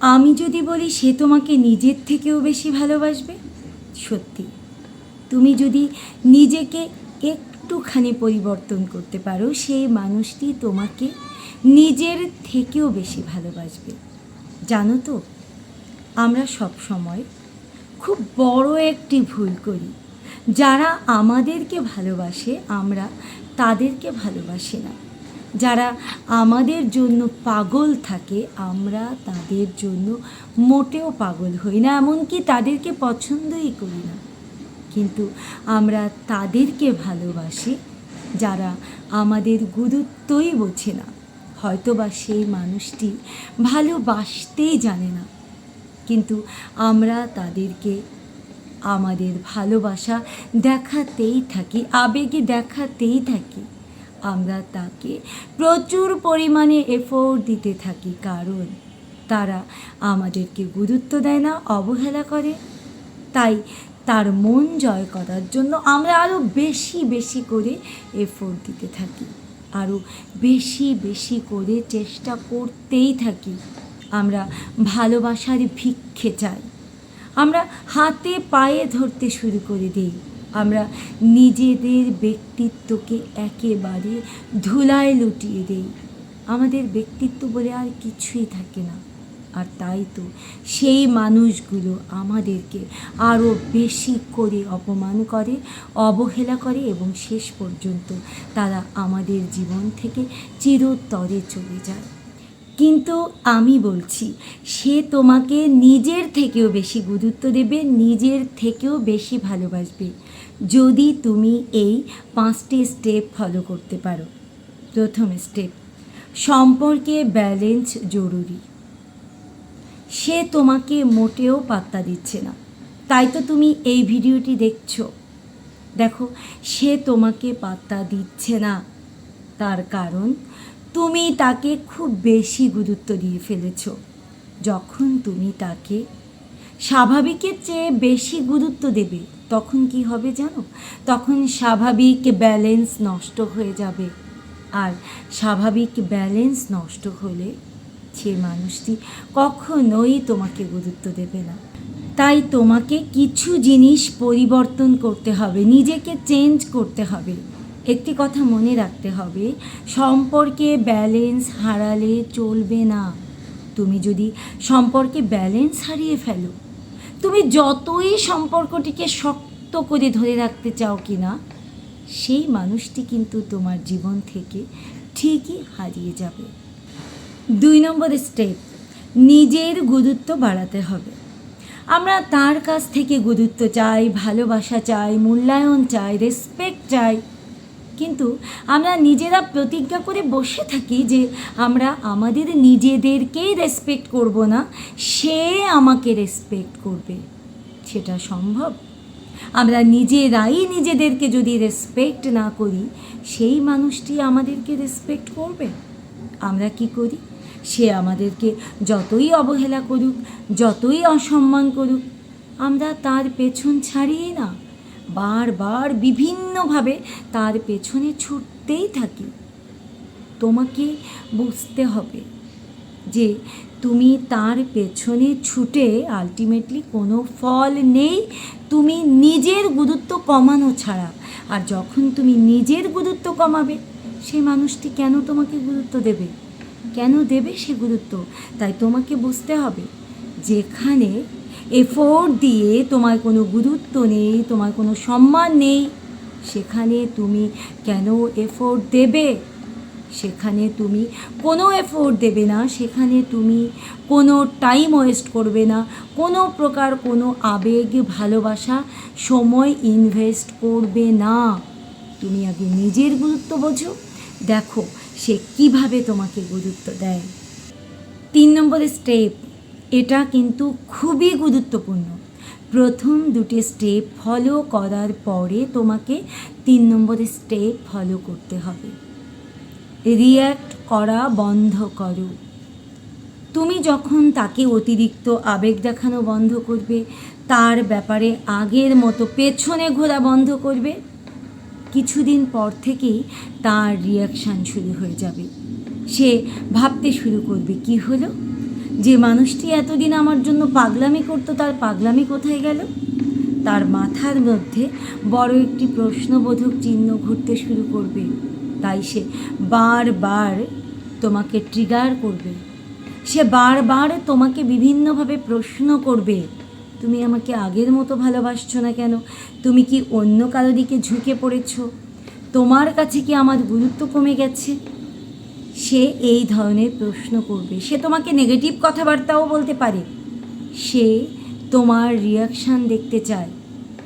আমি যদি বলি সে তোমাকে নিজের থেকেও বেশি ভালোবাসবে? সত্যি। তুমি যদি নিজেকে একটুখানি পরিবর্তন করতে পারো, সেই মানুষটি তোমাকে নিজের থেকেও বেশি ভালোবাসবে। জানো তো, আমরা সব সময় খুব বড় একটি ভুল করি। যারা আমাদেরকে ভালোবাসে, আমরা তাদেরকে ভালোবাসি না। যারা আমাদের জন্য পাগল থাকে, আমরা তাদের জন্য মোটেও পাগল হই না, এমনকি তাদেরকে পছন্দই করি না। কিন্তু আমরা তাদেরকে ভালোবাসি, যারা আমাদের গুরুত্বই বোঝে না। হয়তোবা সেই মানুষটি ভালোবাসতেই জানে না। কিন্তু আমরা তাদেরকে আমাদের ভালোবাসা দেখাতেই থাকি, আবেগে দেখাতেই থাকি। আমরা তাকে প্রচুর পরিমাণে এফোর্ট দিতে থাকি, কারণ তারা আমাদেরকে গুরুত্ব দেয় না, অবহেলা করে। তাই তার মন জয় করার জন্য আমরা আরও বেশি বেশি করে এফোর্ট দিতে থাকি। আরও বেশি বেশি করে চেষ্টা করতেই থাকি। আমরা ভালোবাসার ভিক্ষে চাই। আমরা হাতে পায়ে ধরতে শুরু করে দিই। আমরা নিজেদের ব্যক্তিত্বকে একেবারে ধুলায় লুটিয়ে দেই। আমাদের ব্যক্তিত্ব বলে আর কিছুই থাকে না। আর তাই তো সেই মানুষগুলো আমাদেরকে আরও বেশি করে অপমান করে, অবহেলা করে এবং শেষ পর্যন্ত তারা আমাদের জীবন থেকে চিরতরে চলে যায়। কিন্তু আমি বলছি, সে তোমাকে নিজের থেকেও বেশি গুরুত্ব দেবে, নিজের থেকেও বেশি ভালোবাসবে। যদি তুমি এই পাঁচটি স্টেপ ফলো করতে পারো। প্রথম স্টেপ সম্পর্কে ব্যালেন্স জরুরি। সে তোমাকে মোটেও পাত্তা দিচ্ছে না। তাই তো তুমি এই ভিডিওটি দেখছ। দেখো, সে তোমাকে পাত্তা দিচ্ছে না। তার কারণ, তুমি তাকে খুব বেশি গুরুত্ব দিয়ে ফেলেছ। যখন তুমি তাকে স্বাভাবিকের চেয়ে বেশি গুরুত্ব দেবে তখন কি হবে জানো? তখন স্বাভাবিক ব্যালেন্স নষ্ট হয়ে যাবে। আর স্বাভাবিক ব্যালেন্স নষ্ট হলে সে মানুষটি কখনোই তোমাকে গুরুত্ব দেবে না। তাই তোমাকে কিছু জিনিস পরিবর্তন করতে হবে, নিজেকে চেঞ্জ করতে হবে। একটি কথা মনে রাখতে হবে, সম্পর্কে ব্যালেন্স হারালে চলবে না। তুমি যদি সম্পর্কে ব্যালেন্স হারিয়ে ফেলো তুমি যতই সম্পর্কটিকে শক্ত করে ধরে রাখতে চাও কি না সেই মানুষটি কিন্তু তোমার জীবন থেকে ঠিকই হারিয়ে যাবে। দুই নম্বর স্টেপ, নিজের গুরুত্ব বাড়াতে হবে। আমরা তার কাছ থেকে গুরুত্ব চাই, ভালোবাসা চাই, মূল্যায়ন চাই রেসপেক্ট চাই। কিন্তু আমরা নিজেরা প্রতিজ্ঞা করে বসে থাকি যে আমরা আমাদের নিজেদেরকেই রেসপেক্ট করব না, সে আমাকে রেসপেক্ট করবে। সেটা সম্ভব? আমরা নিজেরাই নিজেদেরকে যদি রেসপেক্ট না করি, সেই মানুষটি আমাদেরকে রেসপেক্ট করবে? আমরা কি করি? সে আমাদেরকে যতই অবহেলা করুক, যতই অসম্মান করুক, আমরা তার পেছন ছাড়িয়ে না। বারবার বিভিন্নভাবে তার পেছনে ছুটতেই থাকি। তোমাকে বুঝতে হবে যে তুমি তার পেছনে ছুটে আলটিমেটলি কোনো ফল নেই। তুমি নিজের গুরুত্ব কমানো ছাড়া। আর যখন তুমি নিজের গুরুত্ব কমাবে সেই মানুষটি কেন তোমাকে গুরুত্ব দেবে? কেন দেবে সে গুরুত্ব? তাই তোমাকে বুঝতে হবে যেখানে এফোর্ট দিয়ে তোমার কোনো গুরুত্ব নেই, তোমার কোনো সম্মান নেই, সেখানে তুমি কেন এফোর্ট দেবে? সেখানে তুমি কোনো এফোর্ট দেবে না, সেখানে তুমি কোনো টাইম ওয়েস্ট করবে না, কোনো প্রকার কোনো আবেগ, ভালোবাসা, সময় ইনভেস্ট করবে না। তুমি আগে নিজের গুরুত্ব বোঝো, দেখো সে কীভাবে তোমাকে গুরুত্ব দেয়। তিন নম্বর স্টেপ এটা কিন্তু খুবই গুরুত্বপূর্ণ। প্রথম দুটি স্টেপ ফলো করার পরে তোমাকে তিন নম্বর স্টেপ ফলো করতে হবে। রিয়্যাক্ট করা বন্ধ করো। তুমি যখন তাকে অতিরিক্ত আবেগ দেখানো বন্ধ করবে, তার ব্যাপারে আগের মতো পেছনে ঘোরা বন্ধ করবে। কিছুদিন পর থেকেই তার রিয়াকশান শুরু হয়ে যাবে। সে ভাবতে শুরু করবে, কি হলো? যে মানুষটি এতদিন আমার জন্য পাগলামি করতো, তার পাগলামি কোথায় গেল? তার মাথার মধ্যে বড় একটি প্রশ্নবোধক চিহ্ন ঘুরতে শুরু করবে। তাই সে বারবার তোমাকে ট্রিগার করবে। সে বারবার তোমাকে বিভিন্নভাবে প্রশ্ন করবে। তুমি আমাকে আগের মতো ভালোবাসছো না কেন? তুমি কি অন্য কারও দিকে ঝুঁকে পড়েছ? তোমার কাছে কি আমার গুরুত্ব কমে গেছে? সে এই ধরনের প্রশ্ন করবে। সে তোমাকে নেগেটিভ কথাবার্তাও বলতে পারে। সে তোমার রিয়াকশান দেখতে চায়।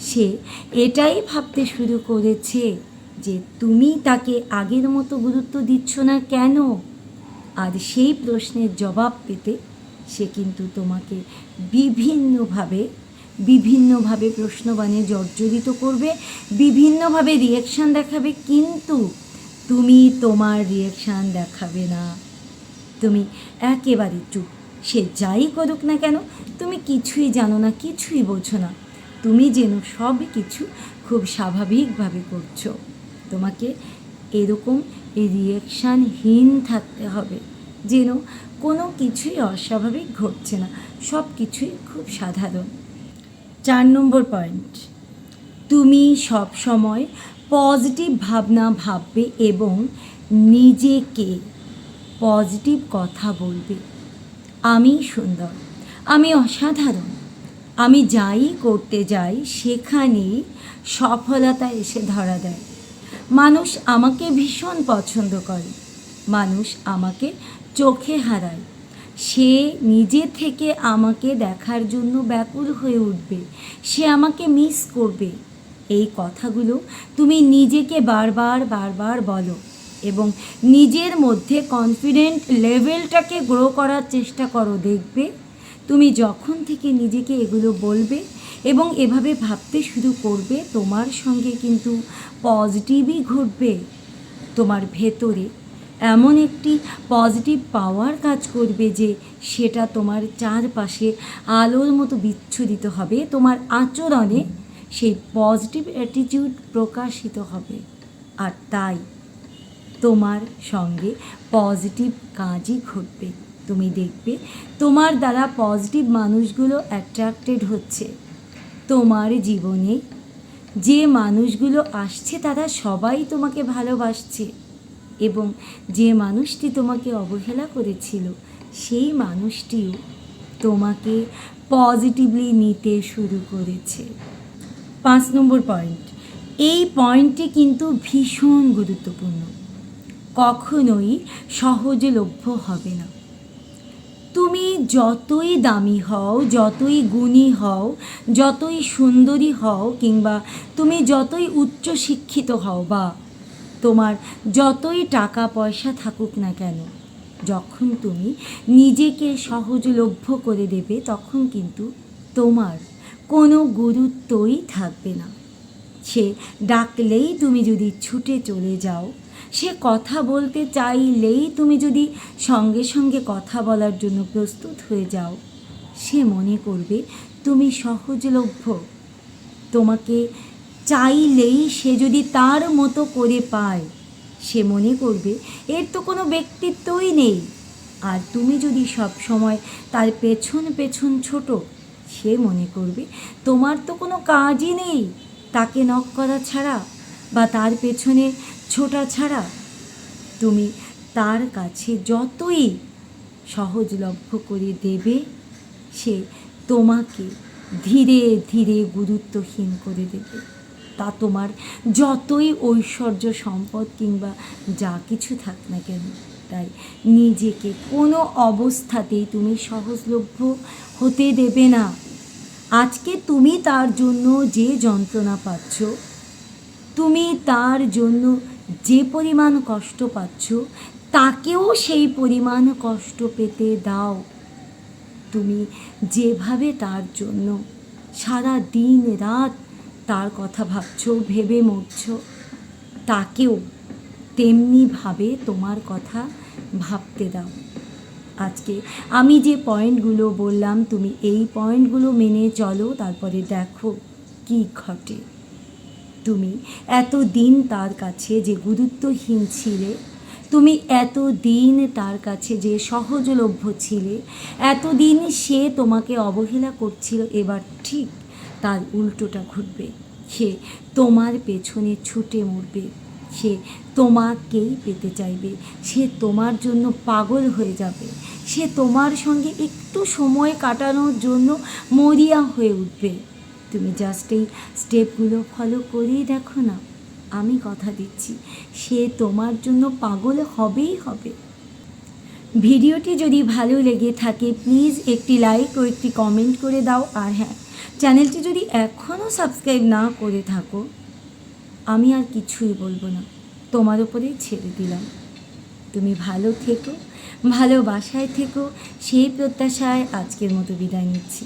সে এটাই ভাবতে শুরু করেছে যে তুমি তাকে আগের মতো গুরুত্ব দিচ্ছ না কেন? আর সেই প্রশ্নের জবাব পেতে সে কিন্তু তোমাকে বিভিন্নভাবে বিভিন্নভাবে প্রশ্নবাণে জর্জরিত করবে, বিভিন্নভাবে রিয়াকশান দেখাবে। কিন্তু তুমি তোমার রিয়াকশান দেখাবে না। তুমি একেবারে চুপ। সে যাই করুক না কেন, তুমি কিছুই জানো না, কিছুই বোঝো না। তুমি যেন সব কিছু খুব স্বাভাবিকভাবে করছ। তোমাকে এরকম রিয়াকশানহীন থাকতে হবে, যেন কোনো কিছুই অস্বাভাবিক ঘটছে না। সব কিছুই খুব সাধারণ। চার নম্বর পয়েন্ট তুমি সব সময় পজিটিভ ভাবনা ভাববে এবং নিজেকে পজিটিভ কথা বলবে। আমি সুন্দর, আমি অসাধারণ, আমি যাই করতে যাই সেখানেই সফলতা এসে ধরা দেয়। মানুষ আমাকে ভীষণ পছন্দ করে, মানুষ আমাকে চোখে হারায়। সে নিজে থেকে আমাকে দেখার জন্য ব্যাকুল হয়ে উঠবে, সে আমাকে মিস করবে। এই কথাগুলো তুমি নিজেকে বারবার বারবার বলো এবং নিজের মধ্যে কনফিডেন্ট লেভেলটাকে গ্রো করার চেষ্টা করো, দেখবে তুমি যখন থেকে নিজেকে এগুলো বলবে এবং এভাবে ভাবতে শুরু করবে, তোমার সঙ্গে কিন্তু পজিটিভই ঘটবে। তোমার ভেতরে এমন একটি পজিটিভ পাওয়ার কাজ করবে যে সেটা তোমার চারপাশে আলোর মতো বিচ্ছুরিত হবে, তোমার আচরণে সেই পজিটিভ অ্যাটিটিউড প্রকাশিত হবে। আর তাই তোমার সঙ্গে পজিটিভ কাজই ঘটবে। তুমি দেখবে তোমার দ্বারা পজিটিভ মানুষগুলো অ্যাট্রাক্টেড হচ্ছে। তোমার জীবনে যে মানুষগুলো আসছে তারা সবাই তোমাকে ভালোবাসছে এবং যে মানুষটি তোমাকে অবহেলা করেছিল, সেই মানুষটিও তোমাকে পজিটিভলি নিতে শুরু করেছে। পাঁচ নম্বর পয়েন্ট এই পয়েন্টটি কিন্তু ভীষণ গুরুত্বপূর্ণ। কখনোই সহজলভ্য হবে না। তুমি যতই দামি হও, যতই গুণী হও, যতই সুন্দরী হও কিংবা তুমি যতই উচ্চ শিক্ষিত হও বা তোমার যতই টাকা পয়সা থাকুক না কেন, যখন তুমি নিজেকে সহজলভ্য করে দেবে তখন কিন্তু তোমার কোনো গুরুত্বই থাকবে না। সে ডাকলেই তুমি যদি ছুটে চলে যাও, সে কথা বলতে চাইলেই তুমি যদি সঙ্গে সঙ্গে কথা বলার জন্য প্রস্তুত হয়ে যাও, সে মনে করবে তুমি সহজলভ্য। তোমাকে চাইলেই সে যদি তার মতো করে পায়, সে মনে করবে এর তো কোনো ব্যক্তিত্বই নেই। আর তুমি যদি সব সময় তার পেছন পেছন ছোট সে মনে করবে, তোমার তো কোনো কাজই নেই তাকে নক করা ছাড়া বা তার পেছনে ছোটা ছাড়া। তুমি তার কাছে যতই সহজলভ্য করে দেবে, সে তোমাকে ধীরে ধীরে গুরুত্বহীন করে দেবে। তা তোমার যতই ঐশ্বর্য সম্পদ কিংবা যা কিছু থাক না কেন তাই নিজেকে কোনো অবস্থাতেই তুমি সহজলভ্য হতে দেবে না। আজকে তুমি তার জন্য যে যন্ত্রণা পাচ্ছ, তুমি তার জন্য যে পরিমাণ কষ্ট পাচ্ছ, তাকেও সেই পরিমাণ কষ্ট পেতে দাও। তুমি যেভাবে তার জন্য সারা দিন রাত তার কথা ভাবছ, ভেবে মরছ, তাকেও তেমনিভাবে তোমার কথা ভাবতে দাও। আজকে আমি যে পয়েন্টগুলো বললাম, তুমি এই পয়েন্টগুলো মেনে চলো, তারপরে দেখো কি ঘটে। তুমি এত দিন তার কাছে যে গুরুত্বহীন ছিলে, তুমি এত দিন তার কাছে যে সহজলভ্য ছিলে, এতদিন সে তোমাকে অবহেলা করছিল, এবার ঠিক তার উল্টোটা ঘটবে। সে তোমার পেছনে ছুটে মরবে। সে তোমাকেই পেতে চাইবে। সে তোমার জন্য পাগল হয়ে যাবে। সে তোমার সঙ্গে একটু সময় কাটানোর জন্য মরিয়া হয়ে উঠবে। তুমি জাস্ট এই স্টেপগুলো ফলো করেই দেখো না। আমি কথা দিচ্ছি, সে তোমার জন্য পাগল হবেই হবে। ভিডিওটি যদি ভালো লেগে থাকে প্লিজ একটি লাইক ও একটি কমেন্ট করে দাও। আর হ্যাঁ চ্যানেলটি যদি এখনও সাবস্ক্রাইব না করে থাকো আমি আর কিছুই বলব না। তোমার ওপরেই ছেড়ে দিলাম। তুমি ভালো থেকো, ভালোবাসায় থেকো, সেই প্রত্যাশায় আজকের মতো বিদায় নিচ্ছি।